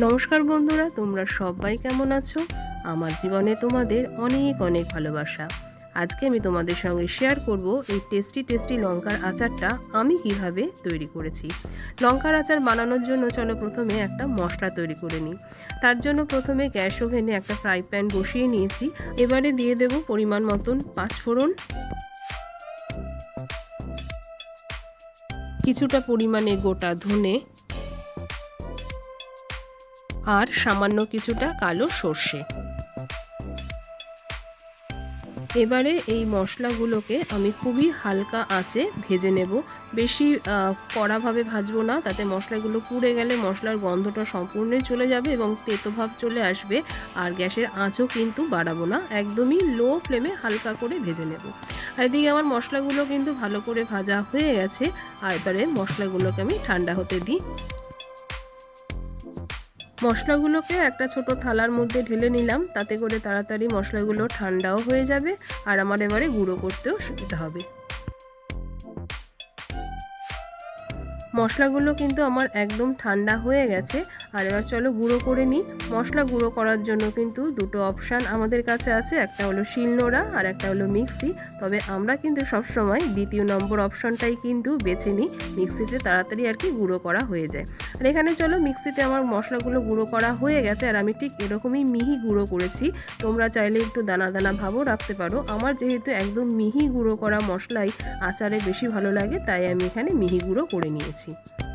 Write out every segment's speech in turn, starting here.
নমস্কার বন্ধুরা, তোমরা সবাই কেমন আছো? আমার জীবনে তোমাদের অনেক অনেক ভালোবাসা। আজকে আমি তোমাদের সঙ্গে শেয়ার করব এই টেস্টি টেস্টি লঙ্কার আচারটা আমি কীভাবে তৈরি করেছি। লঙ্কার আচার বানানোর জন্য চলো প্রথমে একটা মশলা তৈরি করে নিই। তার জন্য প্রথমে গ্যাস ওভেনে একটা ফ্রাই প্যান বসিয়ে নিয়েছি। এবারে দিয়ে দেব পরিমাণ মতন পাঁচফোড়ন কিছুটা পরিমাণে গোটা ধনে আর সামান্য কিছুটা কালো সর্ষে। এবারে এই মশলাগুলোকে আমি খুবই হালকা আঁচে ভেজে নেব। বেশি কড়াভাবে ভাজবো না, তাতে মশলাগুলো পুড়ে গেলে মশলার গন্ধটা সম্পূর্ণই চলে যাবে এবং তেতোভাব চলে আসবে। আর গ্যাসের আঁচও কিন্তু বাড়াবো না, একদমই লো ফ্লেমে হালকা করে ভেজে নেব। আর এদিকে আমার মশলাগুলো কিন্তু ভালো করে ভাজা হয়ে গেছে। আর এবারে মশলাগুলোকে আমি ঠান্ডা হতে দিই। মশলাগুলোকে একটা ছোট থালার মধ্যে ঢেলে নিলাম। তাতে করে তাড়াতাড়ি মশলাগুলো ঠান্ডাও হয়ে যাবে আর আমার এবারে গুঁড়ো করতেও সুবিধা হবে। মশলাগুলো কিন্তু আমার একদম ঠান্ডা হয়ে গেছে। আর এবার চলো গুঁড়ো করে নিই। মশলা গুঁড়ো করার জন্য কিন্তু দুটো অপশান আমাদের কাছে আছে। একটা হলো শিলনোড়া আর একটা হলো মিক্সি। তবে আমরা কিন্তু সবসময় দ্বিতীয় নম্বর অপশানটাই কিন্তু বেছে নিই। মিক্সিতে তাড়াতাড়ি আর কি গুঁড়ো করা হয়ে যায়। আর এখানে চলো মিক্সিতে আমার মশলাগুলো গুঁড়ো করা হয়ে গেছে। আর আমি ঠিক এরকমই মিহি গুঁড়ো করেছি। তোমরা চাইলে একটু দানা দানা ভাবও রাখতে পারো। আমার যেহেতু একদম মিহি গুঁড়ো করা মশলাই আচারে বেশি ভালো লাগে, তাই আমি এখানে মিহি গুঁড়ো করে নিয়েছি। así.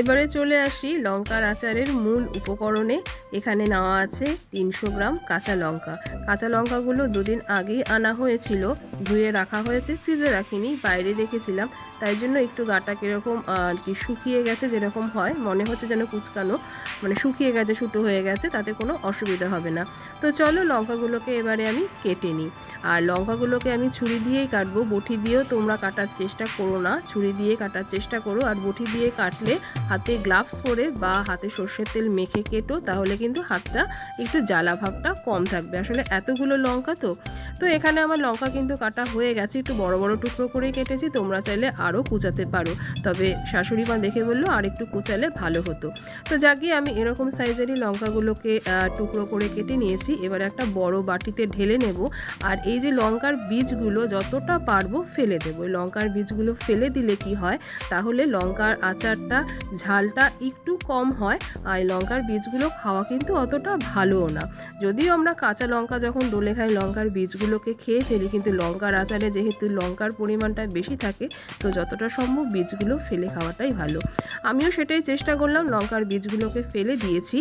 এবারে চলে আসি লঙ্কার আচারের মূল উপকরণে। এখানে নেওয়া আছে তিনশো গ্রাম কাঁচা লঙ্কা। কাঁচা লঙ্কাগুলো দুদিন আগেই আনা হয়েছিল, ধুয়ে রাখা হয়েছে, ফ্রিজে রাখিনি, বাইরে রেখেছিলাম। তাই জন্য একটু গাটা কীরকম আর কি শুকিয়ে গেছে যেরকম হয়, মনে হচ্ছে যেন কুচকানো মানে শুকিয়ে গেছে শুটো হয়ে গেছে, তাতে কোনো অসুবিধা হবে না। তো চলো লঙ্কাগুলোকে এবারে আমি কেটে নিই। আর লঙ্কাগুলোকে আমি ছুরি দিয়েই কাটবো, বটি দিয়েও তোমরা কাটার চেষ্টা করো না। ছুরি দিয়ে কাটার চেষ্টা করো, আর বটি দিয়ে কাটলে হাতে গ্লাভস পরে বা হাতে সর্ষের তেল মেখে কেটো, তাহলে কিন্তু হাতটা একটু জ্বালা ভাবটা কম থাকবে। আসলে এতগুলো লঙ্কা তো তো এখানে আমার লঙ্কা কিন্তু কাটা হয়ে গেছে, একটু বড় বড় টুকরো করে কেটেছি, তোমরা চাইলে আরও কুচাতে পারো। তবে শাশুড়ি মা দেখে বলল আর একটু কুচালে ভালো হতো। তো যাকে আমি এরকম সাইজেরই লঙ্কাগুলোকে টুকরো করে কেটে নিয়েছি। এবার একটা বড় বাটিতে ঢেলে নেব। আর এই যে লঙ্কার বীজগুলো যতটা পারব ফেলে দেবো। লঙ্কার বীজগুলো ফেলে দিলে কি হয়? তাহলে লঙ্কার আচারটা ঝালটা একটু কম হয়, আর লঙ্কার বীজগুলো খাওয়া কিন্তু অতটা ভালোও না। যদিও আমরা কাঁচা লঙ্কা যখন ডলে খাই, লঙ্কার বীজগুলোকে খেয়ে ফেলি, কিন্তু লঙ্কার আচারে যেহেতু লঙ্কার পরিমাণটা বেশি থাকে, তো যতটা সম্ভব বীজগুলো ফেলে খাওয়াটাই ভালো। আমিও সেটাই চেষ্টা করলাম, লঙ্কার বীজগুলোকে ফেলে দিয়েছি,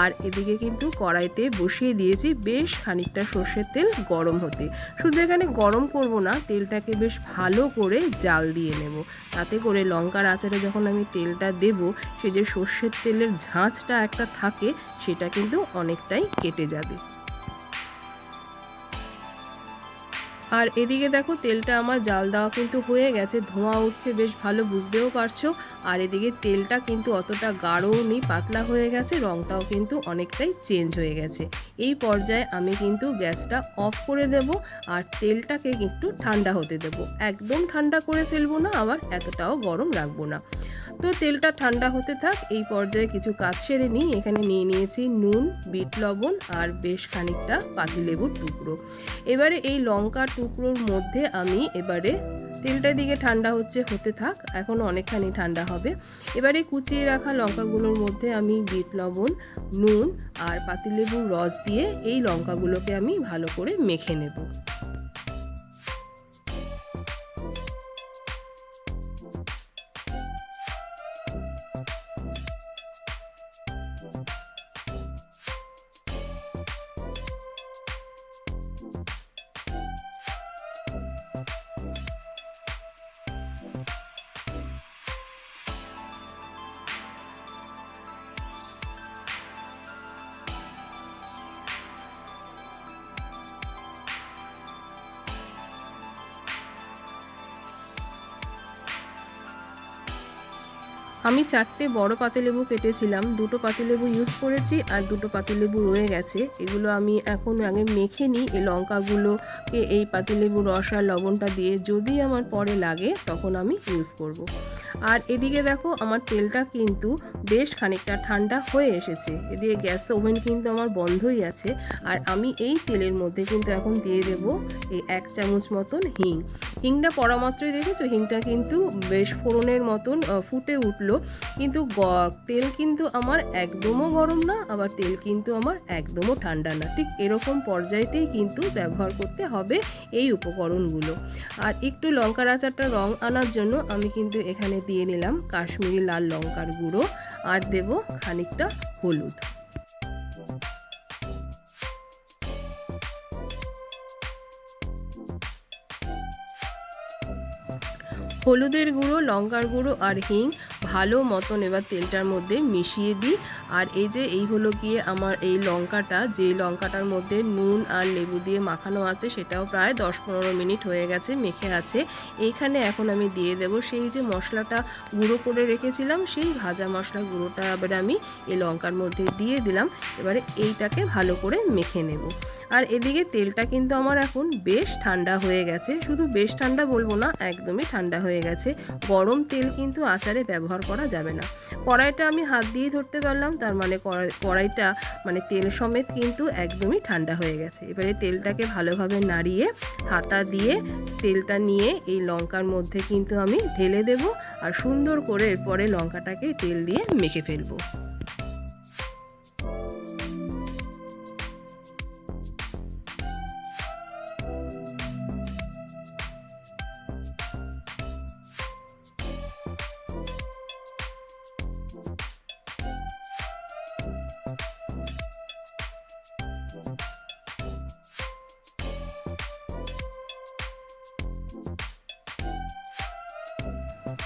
আর এদিকে কিন্তু কড়াইতে বসিয়ে দিয়েছি বেশ খানিকটা সর্ষের তেল গরম হতে। শুধু এখানে গরম করব না, তেলটাকে বেশ ভালো করে জাল দিয়ে নেব। তাতে করে লঙ্কার আচারে যখন আমি তেলটা দেব সে যে সর্ষের তেলের ঝাঁঝটা একটা থাকে সেটা কিন্তু অনেকটাই কেটে যাবে। আর এদিকে দেখো, তেলটা আমার জাল দেওয়া কিন্তু হয়ে গেছে, ধোঁয়া উঠছে, বেশ ভালো বুঝতেও পারছ। আর এদিকে তেলটা কিন্তু অতটা গাঢ়ও নেই, পাতলা হয়ে গেছে রঙটাও কিন্তু অনেকটাই চেঞ্জ হয়ে গেছে। এই পর্যায়ে আমি কিন্তু গ্যাসটা অফ করে দেব আর তেলটাকে একটু ঠান্ডা হতে দেব। একদম ঠান্ডা করে ফেলব না, আবার এতটাও গরম রাখব না। তো তেলটা ঠান্ডা হতে থাক, এই পর্যায়ে কিছু কাজ সেরে নিই। এখানে নিয়ে নিয়েছি নুন, বিট লবণ আর বেশ খানিকটা পাতিলেবুর টুকরো। এবারে এই লঙ্কার টুকরোর মধ্যে আমি এবারে তেলটা দিকে ঠান্ডা হচ্ছে, হতে থাক, এখন অনেকখানি ঠান্ডা হবে। এবারে কুচিয়ে রাখা লঙ্কাগুলোর মধ্যে আমি বিট লবণ, নুন আর পাতিলেবুর রস দিয়ে এই লঙ্কাগুলোকে আমি ভালো করে মেখে নেব। আমি চারটে বড় পাতিলেবু কেটেছিলাম, দুটো পাতিলেবু ইউজ করেছি আর দুটো পাতিলেবু রয়ে গেছে এগুলো আমি এখন আগে মেখে নিই, এই লঙ্কাগুলোকে, এই পাতিলেবু রস আর লবণটা দিয়ে যদি আমার পরে লাগে তখন আমি ইউজ করব। আর এদিকে দেখো, আমার তেলটা কিন্তু বেশ খানিকটা ঠান্ডা হয়ে এসেছে। এদিকে গ্যাস ওভেন কিন্তু আমার বন্ধই আছে। আর আমি এই তেলের মধ্যে কিন্তু এখন দিয়ে দেব এই এক চামচ মতন হিং। হিংটা পড়া মাত্রই দেখেছ? হিংটা কিন্তু বেশ ফোড়নের মতন ফুটে উঠল। কিন্তু তেল কিন্তু আমার একদমও গরম না, আবার তেল কিন্তু আমার একদমও ঠান্ডা না। ঠিক এরকম পর্যায়েতেই কিন্তু ব্যবহার করতে হবে এই উপকরণগুলো। আর একটু লঙ্কার আচারটা রং আনার জন্য আমি কিন্তু এখানে দিয়ে নিলাম কাশ্মীরি লাল লঙ্কার গুঁড়ো আর দেব খানিকটা হলুদ। হলুদের গুঁড়ো, লঙ্কার গুঁড়ো আর হিং ভালো মতন এবার তেলটার মধ্যে মিশিয়ে দিই আর এই যে এই হলো গিয়ে আমার এই লঙ্কাটা, যে লঙ্কাটার মধ্যে নুন আর লেবু দিয়ে মাখানো আছে, সেটাও প্রায় দশ পনেরো মিনিট হয়ে গেছে, মেখে আছে। এইখানে এখন আমি দিয়ে দেব সেই যে মশলাটা গুঁড়ো করে রেখেছিলাম, সেই ভাজা মশলা গুঁড়োটা এবার আমি এই লঙ্কার মধ্যে দিয়ে দিলাম। এবারে এইটাকে ভালো করে মেখে নেব। আর এদিকে তেলটা কিন্তু আমার এখন বেশ ঠান্ডা হয়ে গেছে। শুধু বেশ ঠান্ডা বলব না, একদমই ঠান্ডা হয়ে গেছে। গরম তেল কিন্তু আচারে ব্যবহার করা যাবে না। কড়াইটা আমি হাত দিয়ে ধরতে পারলাম, তার মানে কড়াই- কড়াইটা মানে তেল সমেত কিন্তু একদমই ঠান্ডা হয়ে গেছে। এবারে তেলটাকে ভালোভাবে নাড়িয়ে, হাতা দিয়ে তেলটা নিয়ে এই লঙ্কার মধ্যে কিন্তু আমি ঢেলে দেব আর সুন্দর করে এরপরে লঙ্কাটাকে তেল দিয়ে মেখে ফেলব।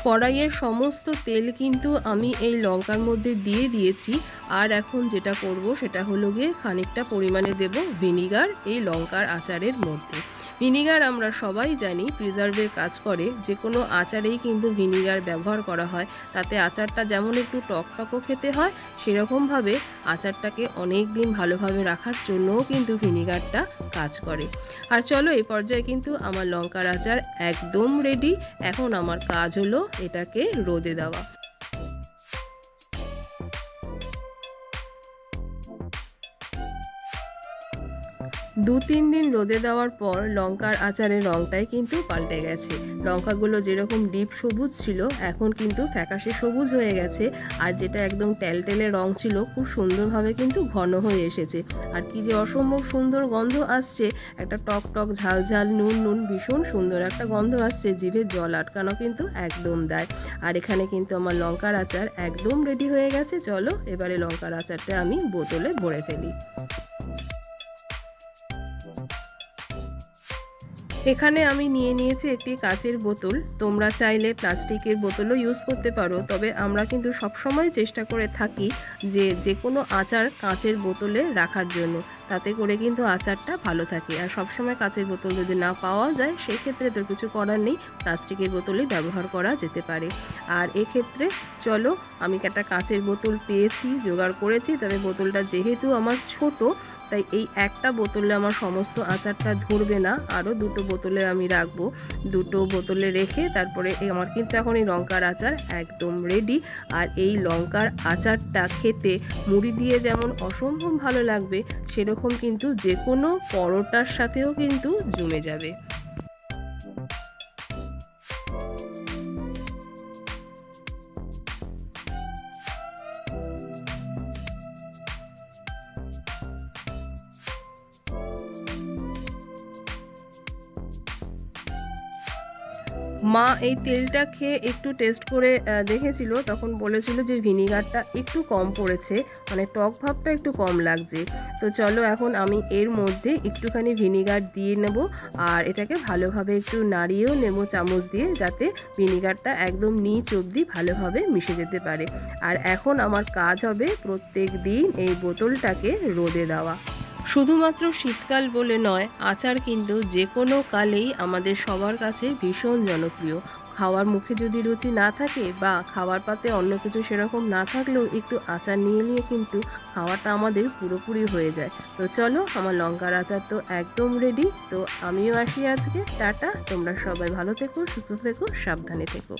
কড়াইয়ের সমস্ত তেল কিন্তু আমি এই লঙ্কার মধ্যে দিয়ে দিয়েছি। আর এখন যেটা করব সেটা হলো গিয়ে খানিকটা পরিমাণে দেব ভিনিগার এই লঙ্কার আচারের মধ্যে। ভিনিগার আমরা সবাই জানি প্রিজার্ভের কাজ করে, যে কোনো আচারেই কিন্তু ভিনিগার ব্যবহার করা হয়। তাতে আচারটা যেমন একটু টকটকও খেতে হয়, সেরকমভাবে আচারটাকে অনেক দিন ভালোভাবে রাখার জন্যও কিন্তু ভিনিগারটা কাজ করে। আর চলো, এই পর্যায়ে কিন্তু আমার লঙ্কার আচার একদম রেডি এখন আমার কাজ হলো এটাকে রোদে দেওয়া। দু তিন দিন রোদে দেওয়ার পর লঙ্কার আচারের রংটাই কিন্তু পাল্টে গেছে। লঙ্কাগুলো যেরকম ডিপ সবুজ ছিল, এখন কিন্তু ফ্যাকাশে সবুজ হয়ে গেছে আর যেটা একদম টেলটেলে রং ছিল, খুব সুন্দরভাবে কিন্তু ঘন হয়ে এসেছে। আর কি যে অসম্ভব সুন্দর গন্ধ আসছে, একটা টক টক ঝাল ঝাল নুন নুন ভীষণ সুন্দর একটা গন্ধ আসছে, জিভে জল আটকানো কিন্তু একদম দেয়। আর এখানে কিন্তু আমার লঙ্কার আচার একদম রেডি হয়ে গেছে, চলো এবারে লঙ্কার আচারটা আমি বোতলে ভরে ফেলি। এখানে আমি নিয়ে নিয়েছি একটি কাচের বোতল। তোমরা চাইলে প্লাস্টিকের বোতলও ইউজ করতে পারো, তবে আমরা কিন্তু সবসময় চেষ্টা করে থাকি যে যে কোনো আচার কাঁচের বোতলে রাখার জন্য। তাতে করে কিন্তু আচারটা ভালো থাকে। আর সবসময় কাঁচের বোতল যদি না পাওয়া যায় সেই ক্ষেত্রে তো কিছু করার নেই, প্লাস্টিকের বোতলেই ব্যবহার করা যেতে পারে। আর এক্ষেত্রে চলো, আমি একটা কাঁচের বোতল পেয়েছি, জোগাড় করেছি, তবে বোতলটা যেহেতু আমার ছোট তাই এই একটা বোতলে আমার সমস্ত আচারটা ধরবে না। আরও দুটো বোতলে আমি রাখব। দুটো বোতলে রেখে তারপরে আমার কিন্তু এখন এই লঙ্কার আচার একদম রেডি আর এই লঙ্কার আচারটা খেতে মুড়ি দিয়ে যেমন অসম্ভব ভালো লাগবে, সেরকম কিন্তু যে কোনো পরোটার সাথেও কিন্তু জমে যাবে। মা এই তেলটা খেয়ে একটু টেস্ট করে দেখেছিল, তখন বলেছিল যে ভিনিগারটা একটু কম পড়েছে মানে টক ভাবটা একটু কম লাগছে। তো চলো এখন আমি এর মধ্যে একটুখানি ভিনিগার দিয়ে নেব, আর এটাকে ভালোভাবে একটু নাড়িয়েও নেব চামচ দিয়ে, যাতে ভিনিগারটা একদম নিচ অবধি ভালোভাবে মিশে যেতে পারে। আর এখন আমার কাজ হবে প্রত্যেক দিন এই বোতলটাকে রোদে দেওয়া। শুধুমাত্র শীতকাল বলে নয়, আচার কিন্তু যে কোনো কালেই আমাদের সবার কাছে ভীষণ জনপ্রিয়। খাওয়ার মুখে যদি রুচি না থাকে বা খাওয়ার পাতে অন্য কিছু সেরকম না থাকলেও একটু আচার নিয়ে নিয়ে কিন্তু খাওয়াটা আমাদের পুরোপুরি হয়ে যায়। তো চলো, আমার লঙ্কার আচার তো একদম রেডি তো আমিও আসি আজকে। টাটা। তোমরা সবাই ভালো থেকো, সুস্থ থেকো, সাবধানে থেকো।